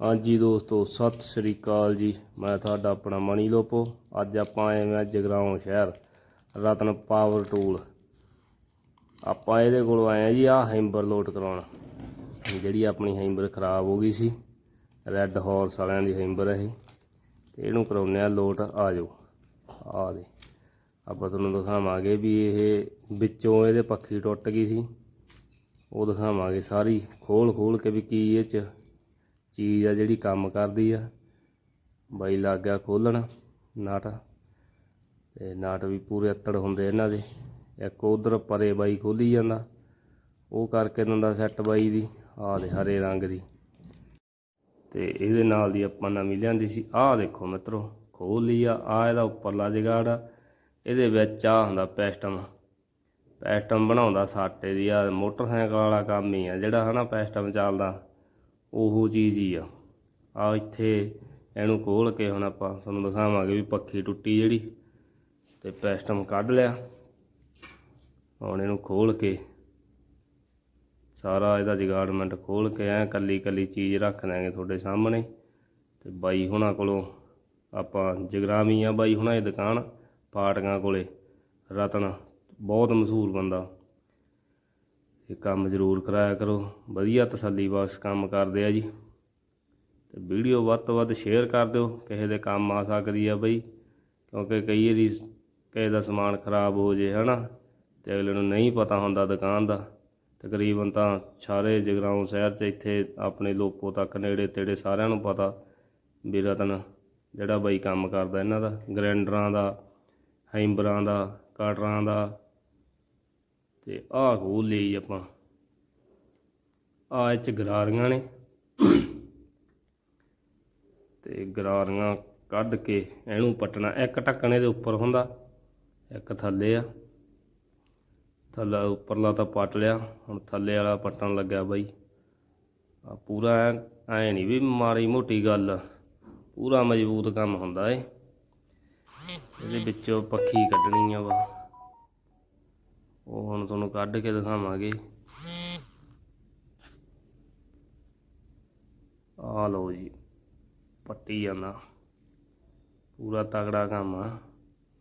ਹਾਂਜੀ ਦੋਸਤੋ, ਸਤਿ ਸ੍ਰੀ ਅਕਾਲ ਜੀ। ਮੈਂ ਤੁਹਾਡਾ ਆਪਣਾ ਮਣੀ ਲੋਪੋ। ਅੱਜ ਆਪਾਂ ਆਏ ਮੈਂ ਜਗਰਾਉਂ ਸ਼ਹਿਰ, ਰਤਨ ਪਾਵਰ ਟੂਲ। ਆਪਾਂ ਇਹਦੇ ਕੋਲ ਆਏ ਆ ਜੀ ਆ ਹੈਂਬਰ ਲੋਡ ਕਰਾਉਣ। ਜਿਹੜੀ ਆਪਣੀ ਹੈਂਬਰ ਖਰਾਬ ਹੋ ਗਈ ਸੀ, ਰੈੱਡ ਹਾਰਸ ਵਾਲਿਆਂ ਦੀ ਹੈਂਬਰ ਇਹ। ਤੇ ਇਹਨੂੰ ਕਰਾਉਨੇ ਆ ਲੋਟ, ਆ ਜਾਓ। ਆ ਦੇ। ਆਪਾਂ ਤੁਹਾਨੂੰ ਦਿਖਾਵਾਂਗੇ ਵੀ ਇਹ ਵਿੱਚੋਂ ਇਹਦੇ ਪੱਖੀ ਟੁੱਟ ਗਈ ਸੀ। ਉਹ ਦਿਖਾਵਾਂਗੇ ਸਾਰੀ ਖੋਲ ਖੋਲ ਕੇ ਵੀ ਕੀ ਇਹ ਚ ਚੀਜ਼ ਆ ਜਿਹੜੀ ਕੰਮ ਕਰਦੀ ਆ। ਬਾਈ ਲੱਗ ਗਿਆ ਖੋਲਣ ਨਾਟ। ਤੇ ਨਾਟ ਵੀ ਪੂਰੇ ਅੱਤੜ ਹੁੰਦੇ ਇਹਨਾਂ ਦੇ। ਇੱਕ ਉਧਰ ਪਰੇ ਬਾਈ ਖੋਲੀ ਜਾਂਦਾ। ਉਹ ਕਰਕੇ ਦਿੰਦਾ ਸੈੱਟ ਬਾਈ ਦੀ, ਆਹ ਦੇ ਹਰੇ ਰੰਗ ਦੀ। ਤੇ ਇਹਦੇ ਨਾਲ ਦੀ ਆਪਾਂ ਨਵੀਂ ਲਿਆਂਦੀ ਸੀ। ਆਹ ਦੇਖੋ ਮਿੱਤਰੋ, ਖੋਲ ਲਈ ਆ। ਆ ਇਹਦਾ ਉੱਪਰਲਾ ਜਗਾੜ ਆ। ਇਹਦੇ ਵਿੱਚ ਆ ਹੁੰਦਾ ਪੈਸਟਮ। ਪੈਸਟਮ ਬਣਾਉਂਦਾ ਸਾਟੇ ਦੀ। ਆ ਮੋਟਰਸਾਈਕਲ ਵਾਲਾ ਕੰਮ ਹੀ ਆ ਜਿਹੜਾ ਹਨਾ ਪੈਸਟਮ ਚੱਲਦਾ। ਉਹੋ ਚੀਜ਼ ਹੀ ਆ। ਆ ਇੱਥੇ ਇਹਨੂੰ ਖੋਲ ਕੇ ਹੁਣ ਆਪਾਂ ਤੁਹਾਨੂੰ ਦਿਖਾਵਾਂਗੇ ਵੀ ਪੱਖੀ ਟੁੱਟੀ ਜਿਹੜੀ ਤੇ ਪੈਸਟਮ ਕੱਢ ਲਿਆ। ਹੁਣ ਇਹਨੂੰ ਖੋਲ ਕੇ ਸਾਰਾ ਇਹਦਾ ਜਗਾੜਮੈਂਟ ਖੋਲ ਕੇ ਐ ਕੱਲੀ ਕੱਲੀ ਚੀਜ਼ ਰੱਖ ਦਾਂਗੇ ਤੁਹਾਡੇ ਸਾਹਮਣੇ। ਤੇ ਬਾਈ ਹੁਣਾਂ ਕੋਲੋਂ ਆਪਾਂ ਜਗਰਾਮੀ ਆ ਬਾਈ ਹੁਣਾਂ ਦੀ ਦੁਕਾਨ ਫਾਟਕਾਂ ਕੋਲੇ। ਰਤਨ, ਬਹੁਤ ਮਸ਼ਹੂਰ ਬੰਦਾ। ਇਹ ਕੰਮ ਜ਼ਰੂਰ ਕਰਾਇਆ ਕਰੋ। ਵਧੀਆ ਤਸੱਲੀ ਬਖਸ਼ ਕੰਮ ਕਰਦੇ ਆ ਜੀ। ਤੇ ਵੀਡੀਓ ਵੱਧ ਤੋਂ ਵੱਧ ਸ਼ੇਅਰ ਕਰ ਦਿਓ। ਕਿਸੇ ਦੇ ਕੰਮ ਆ ਸਕਦੀ ਆ ਬਈ, ਕਿਉਂਕਿ ਕਈ ਵਾਰੀ ਕਿਸੇ ਦਾ ਸਮਾਨ ਖਰਾਬ ਹੋ ਜੇ, ਹਨਾ? ਤੇ ਅਗਲੇ ਨੂੰ ਨਹੀਂ ਪਤਾ ਹੁੰਦਾ ਦੁਕਾਨ ਦਾ। ਤਕਰੀਬਨ ਤਾਂ ਸਾਰੇ ਜਗਰਾਉਂ ਸ਼ਹਿਰ 'ਚ ਇੱਥੇ ਆਪਣੇ ਲੋਪੋ ਤੱਕ, ਨੇੜੇ ਤੇੜੇ ਸਾਰਿਆਂ ਨੂੰ ਪਤਾ ਵੀ ਰਤਨ ਜਿਹੜਾ ਬਾਈ ਕੰਮ ਕਰਦਾ ਇਹਨਾਂ ਦਾ। ਗ੍ਰੈਂਡਰਾਂ ਦਾ ਹੈਂਬਰਾਂ ਦਾ, ਕਟਰਾਂ ਦਾ ਤੇ ਆਹ ਖੋਲ ਲਈ ਆਪਾਂ। ਆ ਇਹ ਚ ਗਰਾਰੀਆਂ ਨੇ। ਤੇ ਗਰਾਰੀਆਂ ਕੱਢ ਕੇ ਇਹਨੂੰ ਪਟਣਾ। ਇੱਕ ਢੱਕਣੇ ਦੇ ਉੱਪਰ ਹੁੰਦਾ, ਇੱਕ ਥੱਲੇ ਆ। ਥੱਲੇ ਉੱਪਰਲਾ ਤਾਂ ਪੱਟ ਲਿਆ। ਹੁਣ ਥੱਲੇ ਵਾਲਾ ਪੱਟਣ ਲੱਗਿਆ ਬਾਈ। ਆ ਪੂਰਾ ਐ ਨਹੀਂ ਵੀ ਮਾੜੀ ਮੋਟੀ ਗੱਲ। ਪੂਰਾ ਮਜ਼ਬੂਤ ਕੰਮ ਹੁੰਦਾ ਏ। ਇਹਦੇ ਵਿੱਚੋਂ ਪੱਖੀ ਕੱਢਣੀ ਆ ਵਾ। ਉਹ ਹੁਣ ਤੁਹਾਨੂੰ ਕੱਢ ਕੇ ਦਿਖਾਵਾਂਗੇ। ਆ ਲਓ ਜੀ, ਪੱਟੀ ਜਾਂਦਾ ਪੂਰਾ ਤਗੜਾ ਕੰਮ ਆ।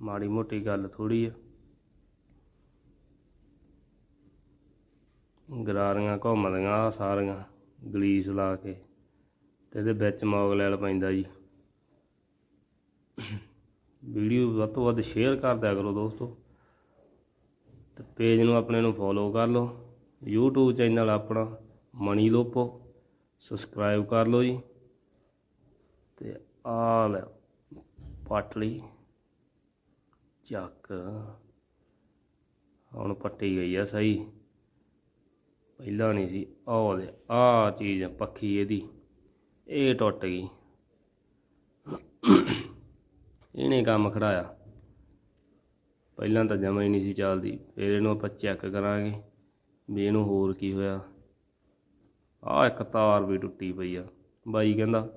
ਮਾੜੀ ਮੋਟੀ ਗੱਲ ਥੋੜੀ ਆ। ਗਰਾਰੀਆਂ ਘੁੰਮਦੀਆਂ ਆ ਸਾਰੀਆਂ ਗਲੀਸ ਲਾ ਕੇ। ਤੇ ਇਹਦੇ ਵਿੱਚ ਮੌਗਲੈਲ ਪੈਂਦਾ ਜੀ। ਵੀਡੀਓ ਵੱਧ ਤੋਂ ਵੱਧ ਸ਼ੇਅਰ ਕਰ ਦਿਆ ਕਰੋ ਦੋਸਤੋ। ਤੇ ਪੇਜ ਨੂੰ ਆਪਣੇ ਨੂੰ ਫੋਲੋ ਕਰ ਲਓ, YouTube ਚੈਨਲ ਆਪਣਾ ਮਣੀ ਲੋਪੋ ਸਬਸਕ੍ਰਾਈਬ ਕਰ ਲਓ ਜੀ। ਤੇ ਆ ਲੈ ਪੱਟ ਲਈ ਚੱਕ। ਹੁਣ ਪੱਟੀ ਗਈ ਆ ਸਹੀ। ਪਹਿਲਾਂ ਨਹੀਂ ਸੀ, ਆਹ ਦੇ ਆ ਚੀਜ਼ ਪੱਖੀ ਇਹਦੀ। ਇਹ ਟੁੱਟ ਗਈ। ਇਹਨੇ ਕੰਮ ਖੜਾਇਆ। ਪਹਿਲਾਂ ਤਾਂ ਜਮਾ ਹੀ ਨਹੀਂ ਸੀ ਚੱਲਦੀ, ਫਿਰ ਇਹਨੂੰ ਆਪਾਂ ਚੈੱਕ ਕਰਾਂਗੇ ਵੀ ਇਹਨੂੰ ਹੋਰ ਕੀ ਹੋਇਆ। ਆ ਇੱਕ ਤਾਰ ਵੀ ਟੁੱਟੀ ਪਈ ਆ। ਬਾਈ ਕਹਿੰਦਾ,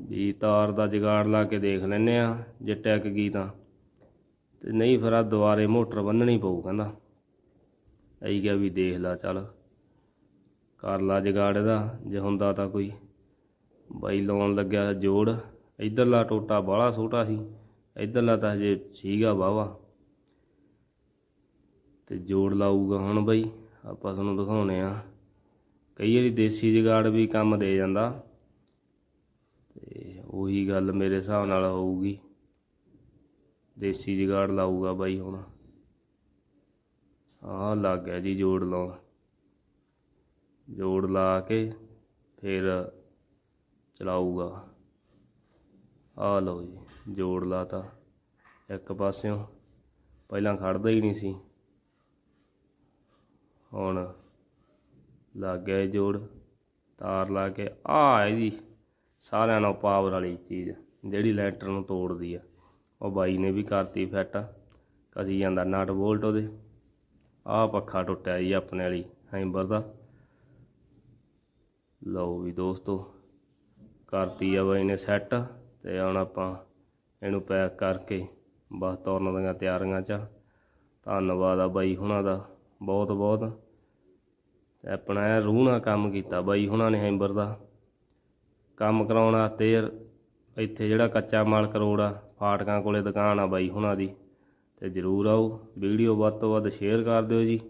ਵੀ ਤਾਰ ਦਾ ਜਗਾੜ ਲਾ ਕੇ ਦੇਖ ਲੈਨੇ ਆ, ਜੇ ਟੈਕ ਗਈ ਤਾਂ। ਤੇ ਨਹੀਂ ਫਿਰ ਆ ਦੁਬਾਰੇ ਮੋਟਰ ਬੰਨਣੀ ਪਊ ਕਹਿੰਦਾ। ਅਸੀਂ ਕਿਹਾ ਵੀ ਦੇਖ ਲਾ, ਚੱਲ। ਕਰ ਲਾ ਜਗਾੜ ਇਹਦਾ, ਜੇ ਹੁੰਦਾ ਤਾਂ ਕੋਈ। ਬਾਈ ਲਾਉਣ ਲੱਗਿਆ ਜੋੜ। ਇਧਰਲਾ ਟੋਟਾ ਬਾਹਲਾ ਛੋਟਾ ਸੀ। ਇਧਰਲਾ ਤਾਂ ਹਜੇ ਸੀਗਾ ਵਾਵਾ ਤੇ ਜੋੜ ਲਾਊਗਾ ਹੁਣ ਬਈ, ਆਪਾਂ ਤੁਹਾਨੂੰ ਦਿਖਾਉਨੇ ਆ। ਕਈ ਵਾਰੀ ਦੇਸੀ ਜਗਾੜ ਵੀ ਕੰਮ ਦੇ ਜਾਂਦਾ। ਤੇ ਉਹੀ ਗੱਲ ਮੇਰੇ ਹਿਸਾਬ ਨਾਲ ਹੋਊਗੀ। ਦੇਸੀ ਜਗਾੜ ਲਾਊਗਾ ਬਾਈ ਹੁਣ। ਆਹ ਲੱਗ ਗਿਆ ਜੀ ਜੋੜ ਲਾਉਣ। ਜੋੜ ਲਾ ਕੇ ਫਿਰ ਚਲਾਊਗਾ। ਆ ਲਓ ਜੀ, ਜੋੜ ਲਾਤਾ। ਇੱਕ ਪਾਸਿਓਂ ਪਹਿਲਾਂ ਖੜਦਾ ਹੀ ਨਹੀਂ ਸੀ। ਹੁਣ ਲੱਗ ਗਿਆ ਜੋੜ, ਤਾਰ ਲਾ ਕੇ ਆ ਇਹਦੀ ਸਾਰਿਆਂ ਨਾਲੋਂ ਪਾਵਰ ਵਾਲੀ ਚੀਜ਼, ਜਿਹੜੀ ਲੈਂਟਰ ਨੂੰ ਤੋੜਦੀ ਆ। ਉਹ ਬਾਈ ਨੇ ਵੀ ਕਰਤੀ ਫਿੱਟ ਕਸੀ ਜਾਂਦਾ ਨਟ ਬੋਲਟ ਉਹਦੇ। ਆਹ ਪੱਖਾ ਟੁੱਟਿਆ ਜੀ ਆਪਣੇ ਵਾਲੀ, ਹੈਂਬਰ ਦਾ। ਲਓ ਵੀ ਦੋਸਤੋ, ਕਰਤੀ ਆ ਬਾਈ ਨੇ ਸੈੱਟ ਤੇ ਹੁਣ ਆਪਾਂ ਇਹਨੂੰ ਪੈਕ ਕਰਕੇ ਬਸ ਤੋਰਨ ਦੀਆਂ ਤਿਆਰੀਆਂ 'ਚ ਧੰਨਵਾਦ ਆ ਬਾਈ ਹੁਣਾਂ ਦਾ, ਬਹੁਤ ਬਹੁਤ। ਤੇ ਆਪਣਾ ਇਹ ਰੂਹ ਨਾਲ ਕੰਮ ਕੀਤਾ ਬਾਈ ਹੁਣਾਂ ਨੇ ਹੈਂਬਰ ਦਾ। ਕੰਮ ਕਰਾਉਣ ਵਾਸਤੇ ਯਾਰ ਇੱਥੇ ਜਿਹੜਾ ਕੱਚਾ ਮਾਲ ਕਰੋੜ ਆ, ਫਾਟਕਾਂ ਕੋਲੇ ਦੁਕਾਨ ਆ ਬਾਈ ਹੁਣਾਂ ਦੀ। ਤੇ ਜਰੂਰ ਆਓ, ਵੀਡੀਓ ਵੱਧ ਤੋਂ ਵੱਧ ਸ਼ੇਅਰ ਕਰ ਦਿਓ ਜੀ।